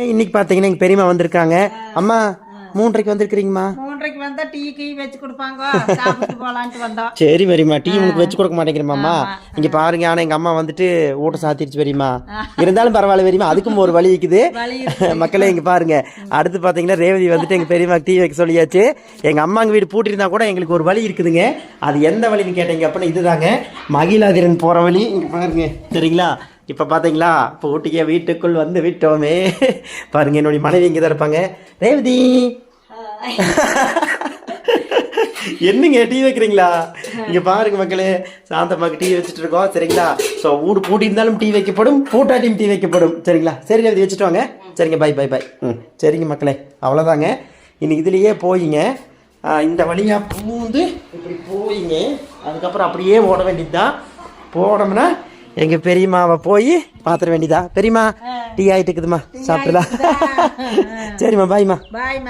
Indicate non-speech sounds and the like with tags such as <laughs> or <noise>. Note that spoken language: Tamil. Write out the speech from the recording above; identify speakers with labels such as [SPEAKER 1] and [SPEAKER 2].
[SPEAKER 1] இன்னைக்கு பாத்தீங்கன்னா எங்க பெரியம்மா வந்திருக்காங்க. அம்மா மூன்றரைக்கு வந்திருக்கிறீங்கம்மா.
[SPEAKER 2] மூன்றரைக்கு வந்தா டீ கீ வச்சு கொடுப்பாங்க. சாப்பிட்டு போலான்ட்டு வந்தோம்.
[SPEAKER 1] சரி பெரியம்மா டீ உனக்கு வச்சு கொடுக்க மாட்டேங்கிறமாம்மா இங்க பாருங்க ஆனா எங்க அம்மா வந்துட்டு ஊட்ட சாத்திருச்சு பெரியம்மா. இருந்தாலும் பரவாயில்ல பெரியம்மா. அதுக்கும் ஒரு வழி இருக்குது. மக்களே இங்க பாருங்க. அடுத்து பாத்தீங்கன்னா ரேவதி வந்துட்டு எங்க பெரியம்மா டீ வைக்க சொல்லியாச்சு. எங்க அம்மாங்க வீடு பூட்டிருந்தா கூட எங்களுக்கு ஒரு வழி இருக்குதுங்க. அது எந்த வழின்னு கேட்டீங்க அப்படின்னா இதுதாங்க. மகிழாதிரன் போற வழி. இங்க பாருங்க. சரிங்களா இப்போ பார்த்தீங்களா இப்போ பூட்டிய வீட்டுக்குள் வந்து விட்டோமே. பாருங்க என்னுடைய மனைவி இங்கே தான் இருப்பாங்க. ரேவதி! என்னங்க டீ வைக்கிறீங்களா? இங்கே பாருங்க மக்களே சாந்தம்மாக்கு டீ வச்சுட்டு இருக்கோம் சரிங்களா? ஸோ வீடு பூட்டி இருந்தாலும் டீ வைக்கப்படும் பூட்டாட்டியும் டீ வைக்கப்படும். சரிங்களா? சரி ரேவதி வச்சுட்டு வாங்க. சரிங்க பை பை பை ம் சரிங்க மக்களே அவ்வளோதாங்க இன்னைக்கு இதுலேயே போயிங்க. இந்த வழியாக பூந்து இப்படி போயிங்க அதுக்கப்புறம் அப்படியே ஓட வேண்டியது தான் போனோம்னா எங்க பெரியம்மாவை போய் பாத்திர வேண்டியதா? பெரியம்மா டீ ஆயிட்டு இருக்குதுமா சாப்பிட்டுலாம் <laughs> சரிம்மா பாய்மா
[SPEAKER 2] பாய்